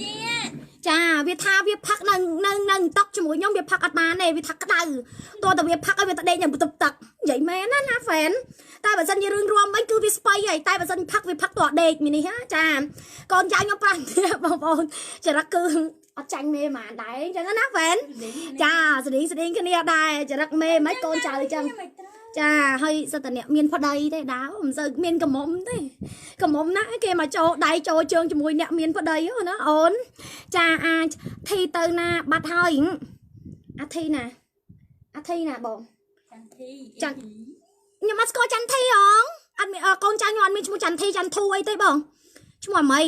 ជាចាវាថាវាផឹកនៅនៅនៅតុកជាមួយខ្ញុំវាផឹកអត់បានទេវាថាក្តៅតោះតែវាផឹកឲ្យវាទៅដេកនៅបន្ទប់ទឹកនិយាយមែនណាណាហ្វេនតែបើសិនជារឿងរួមវិញគឺវាស្បៃហើយតែបើសិនផឹកវាផឹកតោះដេកមីនេះហ่าចាកូនចៅខ្ញុំប្រាំទៀតបងប្អូនចរិតគឺអត់ចាញ់មេហ្មងដែរអញ្ចឹងណាហ្វេនចាស្តេងស្តេងគ្នាដែរចរិតមេមិនកូនចៅអញ្ចឹង ចាហើយសិតតអ្នកមានប្តីទេដាវមិនសូវមានកំមុំទេកំមុំណាគេមកចូលដៃចូលជើងជាមួយអ្នកមានប្តីហ៎ណាអូនចាអាចធីទៅណាបាត់ហើយអាធីណាអាធីណាបងចន្ទធីចន្ទខ្ញុំអត់ស្គាល់ចន្ទធីហងអត់មានអឺកូនចៅខ្ញុំអត់មានឈ្មោះចន្ទធីចន្ទធូអីទេបងឈ្មោះអាមី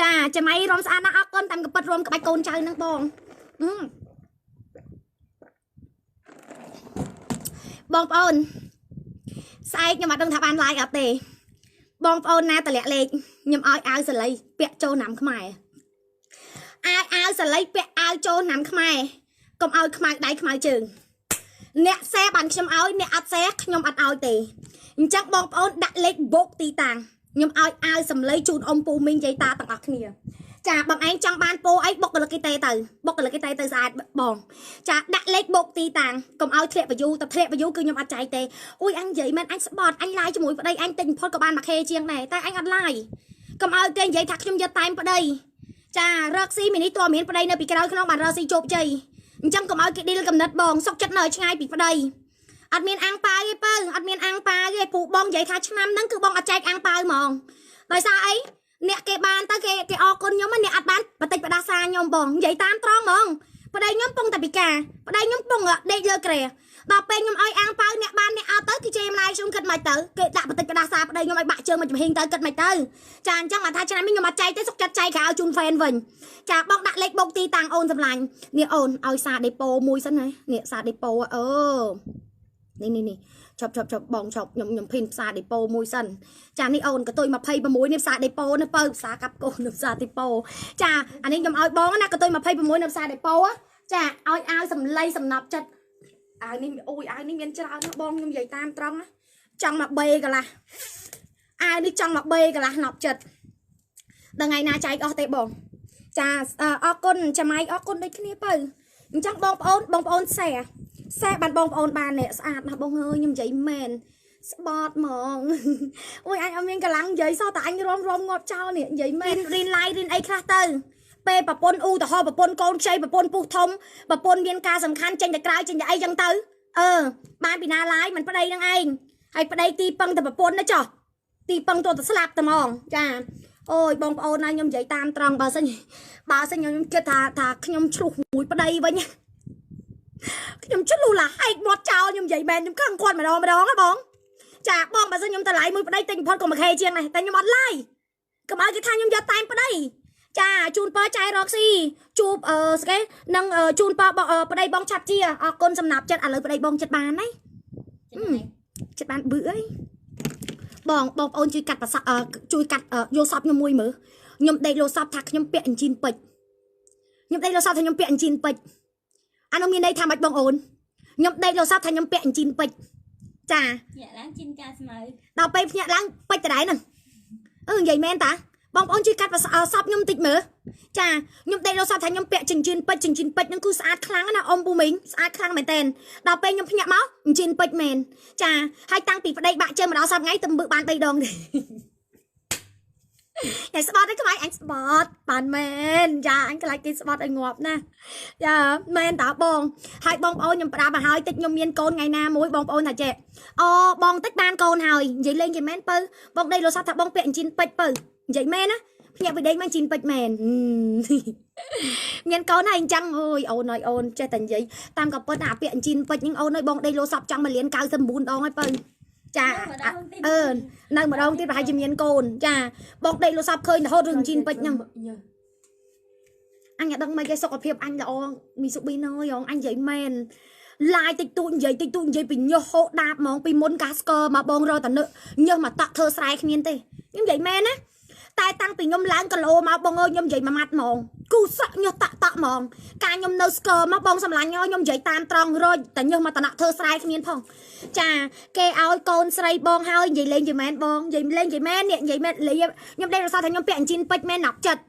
ចាចាំៃរំស្អាតណាស់អរគុណតាមកពិតរំក្បាច់កូនចៅហ្នឹងបងអឺ បងប្អូនស្អែកខ្ញុំអត់ដឹងថាបាន like អត់ទេ បងប្អូនណាតម្លាក់លេខខ្ញុំឲ្យអាវសលៃពាក់ចូលឆ្នាំខ្មែរអាវអាវសលៃពាក់អាវចូលឆ្នាំខ្មែរកុំឲ្យខ្មៅដៃខ្មៅជើងអ្នកសេបានខ្ញុំឲ្យអ្នកអត់សេខ្ញុំអត់ឲ្យទេអញ្ចឹងបងប្អូនដាក់លេខបុកទីតាំងខ្ញុំឲ្យអាវសំឡីជូនអ៊ំពូមីងយាយតាទាំងអស់គ្នា ចាបងឯងចង់បានពោអីបុកកលឹកគេទេទៅបុកកលឹកគេទេទៅស្អាតបងចាដាក់លេខបូកទីតាំងកុំឲ្យធ្លាក់បយូតែធ្លាក់បយូគឺខ្ញុំអត់ចែកទេអូយអញនិយាយមែនអញស្បត់អញឡាយជាមួយប្តីអញទិញផុតក៏បានមួយខេជាងដែរតែអញអត់ឡាយកុំឲ្យគេនិយាយថាខ្ញុំយកតែមប្តីចារកស៊ីមីនេះតើមានប្តីនៅពីក្រោយក្នុងបានរកស៊ីជោគជ័យអញ្ចឹងកុំឲ្យគេឌីលកំណត់បងសុកចិត្តនៅឲ្យឆ្ងាយពីប្តីអត់មានអាំងប៉ាវទេបើអត់មានអាំងប៉ាវទេពូបងនិយាយថាឆ្នាំហ្នឹងគឺបងអត់ចែកអាំងប៉ាវហ្មងដោយសារអី ខ្ញុំបងនិយាយតាមត្រង់ហ្មងប្តីខ្ញុំពងតែពិការប្តីខ្ញុំពងដេកលើក្រែដល់ពេលខ្ញុំឲ្យអាំងប៉ាវអ្នកបានអ្នកអត់ទៅគេជេរម្លាយខ្ញុំគិតមិនទៅគេដាក់បតិចបដាសាប្តីខ្ញុំឲ្យបាក់ជើងមកចំហៀងទៅគិតមិនទៅចាអញ្ចឹងមកថាឆ្នាំនេះខ្ញុំអត់ចែកទេសុកចិត្តចែកក្រៅជូនហ្វេនវិញចាបងដាក់លេខបុកទីតាំងអូនសម្លាញ់នេះអូនឲ្យសាដេប៉ូមួយសិនណានេះសាដេប៉ូអឺនេះនេះនេះ ជប់ជប់ជប់បងជប់ខ្ញុំខ្ញុំភីនផ្សារដេប៉ូមួយសិនចានេះអូនកតុយ26នេះផ្សារដេប៉ូនេះបើផ្សារកាប់កូននៅផ្សារដេប៉ូចាអានេះខ្ញុំឲ្យបងណាកតុយ26នៅផ្សារដេប៉ូចាឲ្យអាវសំឡីសំណប់ចិត្តអាវនេះអូយអាវនេះមានច្រើនណាស់បងខ្ញុំនិយាយតាមត្រង់ណាចង់មកបេកន្លះអាវនេះចង់មកបេកន្លះណប់ចិត្តដល់ថ្ងៃណាចែកអស់ទេបងចាអរគុណចាំៃអរគុណដូចគ្នាបើអញ្ចឹងបងប្អូនបងប្អូន សែសែបានបងប្អូនបាននេះស្អាតណាស់បងអើយខ្ញុំនិយាយមែនស្បត់ហ្មងអូយអញអត់មានកម្លាំងនិយាយសោះតែអញរំរំងាប់ចោលនេះនិយាយមែនរៀនឡាយរៀនអីខ្លះទៅពេលប្រពន្ធអ៊ូទៅហោប្រពន្ធកូនខ្ចីប្រពន្ធពុះធំប្រពន្ធមានការសំខាន់ចេញទៅក្រៅចេញទៅអីចឹងទៅអឺបានពីណាឡាយមិនប្តីនឹងឯងហើយប្តីទីពឹងតែប្រពន្ធណាចោះទីពឹងទៅទៅស្លាប់តែហ្មងចាអូយបងប្អូនណាខ្ញុំនិយាយតាមត្រង់បើសិនបើសិនខ្ញុំគិតថាថាខ្ញុំឆ្លុះមួយប្តីវិញ ខ្ញុំឆ្លុះឡាហែកមាត់ចោលខ្ញុំនិយាយមែនខ្ញុំខឹងគាត់ម្ដងម្ដងហ៎បងចាបងបើសិនខ្ញុំតម្លៃមួយប្តីទិញផុតក៏មួយខេជាងដែរតែខ្ញុំអត់ឡាយកុំឲ្យគេថាខ្ញុំយកតែងប្តីចាជូនពរចៃរកស៊ីជួបអឺស្កេនឹងជូនពរបងប្តីបងឆាប់ជាអរគុណសំណាប់ចិត្តឥឡូវប្តីបងចិត្តបានហើយចិត្តបានបឺអីបងបងប្អូនជួយកាត់ប្រសាអឺជួយកាត់អឺយកសពខ្ញុំមួយមើលខ្ញុំដេកលោសពថាខ្ញុំពាក់អញ្ជីនពេជ្រខ្ញុំដេកលោសពថាខ្ញុំពាក់អញ្ជីនពេជ្រ អានោះមានន័យថាម៉េចបងអូនខ្ញុំដេកលោសពថាខ្ញុំពាក់អញ្ជីនពេជ្រចាញាក់ឡើងជីនការស្មៅដល់ពេលភ្ញាក់ឡើងពេជ្រតដែរហ្នឹងអឺនិយាយមែនតាបងប្អូនជួយកាត់ប្រសាអឺសពខ្ញុំតិចមើលចាខ្ញុំដេកលោសពថាខ្ញុំពាក់ចិញ្ចៀនពេជ្រចិញ្ចៀនពេជ្រហ្នឹងគឺស្អាតខ្លាំងណាស់អ៊ំពូមីងស្អាតខ្លាំងមែនតើដល់ពេលខ្ញុំភ្ញាក់មកអញ្ជីនពេជ្រមែនចាហើយតាំងពីប្តីបាក់ជើងមកដល់សប្ថ្ងៃទៅមើលបាន3ដងទេ តែស្បត់ឯងខ្វាយអញស្បត់បានមែនចាអញខ្លាចគេស្បត់ឲ្យងាប់ណាចាមែនតើបងហើយបងប្អូនខ្ញុំប្រាប់មកហើយតិចខ្ញុំមានកូនថ្ងៃណាមួយបងប្អូនថាចេះអូបងតិចបានកូនហើយនិយាយលេងគេមែនពៅបងដេកលោសាប់ថាបងពាក់អញ្ជីនពេជ្រពៅនិយាយមែនណាភ្ញាក់ពីដេកមកអញ្ជីនពេជ្រមែនមានកូនហើយអញ្ចឹងអើយអូនអើយអូនចេះតែនិយាយតាមក៏ពិតអាពាក់អញ្ជីនពេជ្រហ្នឹងអូនអើយបងដេកលោសាប់ចង់មកលៀន99ដងហើយពៅ ចាម្ដងទីអឺនៅម្ដងទៀតប្រហែលជាមានកូន ចាបងដេកលោសាប់ឃើញរហូតរឿងជីនពេជ្រហ្នឹងអញអត់ដឹងមិនគេសុខភាពអញល្អមីសុប៊ីណយងអញនិយាយមែនឡាយតិចតួចនិយាយតិចតួចនិយាយពីញើសហូដាបហ្មងពីមុនកាស្កមកបងរកតនឹញើសមកតក់ធ្វើស្រែគ្មានទេខ្ញុំនិយាយមែនណា តែតាំងពីខ្ញុំឡើងគីឡូមកបងអើយខ្ញុំនិយាយមួយម៉ាត់ហ្មងគូសក់ញើសតាក់តាក់ហ្មងការខ្ញុំនៅស្គរមកបងសម្លាញ់ខ្ញុំខ្ញុំនិយាយតាមត្រង់រយតែញើសមកតណៈធ្វើស្រែគ្មានផងចាគេឲ្យកូនស្រីបងហើយនិយាយលេងយីមែនបងនិយាយលេងយីមែននេះនិយាយមែនលេងខ្ញុំដេករសថាខ្ញុំពាក់អញ្ជីនពេជ្រមែនណាប់ចិត្ត